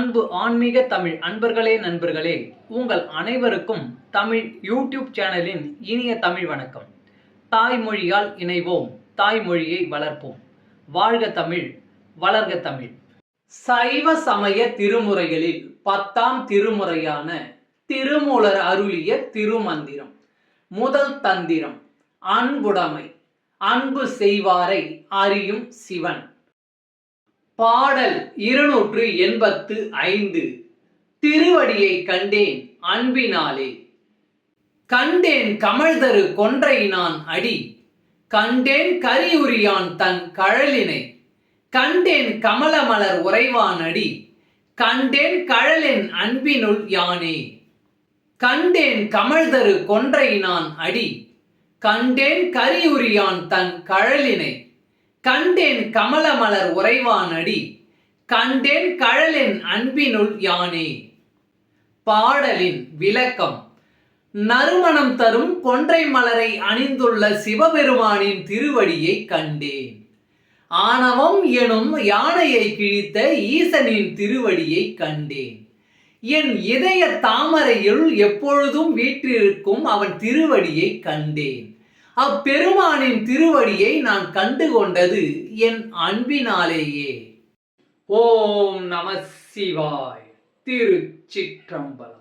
அன்பு ஆன்மீக தமிழ் அன்பர்களே நண்பர்களே உங்கள் அனைவருக்கும் தமிழ் யூடியூப் சேனலின் இனிய தமிழ் வணக்கம். தாய்மொழியால் இணைவோம் தாய்மொழியை வளர்ப்போம். வாழ்க தமிழ் வளர்க தமிழ். சைவ சமய திருமுறைகளில் பத்தாம் திருமுறையான திருமூலர் அருளிய திருமந்திரம் முதல் தந்திரம் அன்புடைமை அன்பு செய்வாரை அறியும் சிவன். பாடல் இருநூற்று எண்பத்து ஐந்து. திருவடியை கண்டேன் அன்பினாலே. கண்டேன் கமழ்தரு கொன்றை நான் அடி. கண்டேன் கரியுரியான் தன் கழலினை. கண்டேன் கமலமலர் உறைவான் அடி. கண்டேன் கழலின் அன்பினுள் யானே. கண்டேன் கமழ்தரு கொன்றை நான் அடி. கண்டேன் கரியுரியான் தன் கழலினை. கண்டேன் கமலமலர் உறைவான் அடி கண்டேன் கழலின் அன்பினுள் யானே. பாடலின் விளக்கம் நறுமணம் தரும் கொன்றை மலரை அணிந்துள்ள சிவபெருமானின் திருவடியை கண்டேன். ஆணவம் எனும் யானையை கிழித்த ஈசனின் திருவடியை கண்டேன். என் இதய தாமரையுள் எப்பொழுதும் வீற்றிருக்கும் அவன் திருவடியை கண்டேன். அப்பெருமானின் திருவடியை நான் கண்டு கொண்டது என் அன்பினாலேயே. ஓம் நம சிவாய். திருச்சிற்றம்பலம்.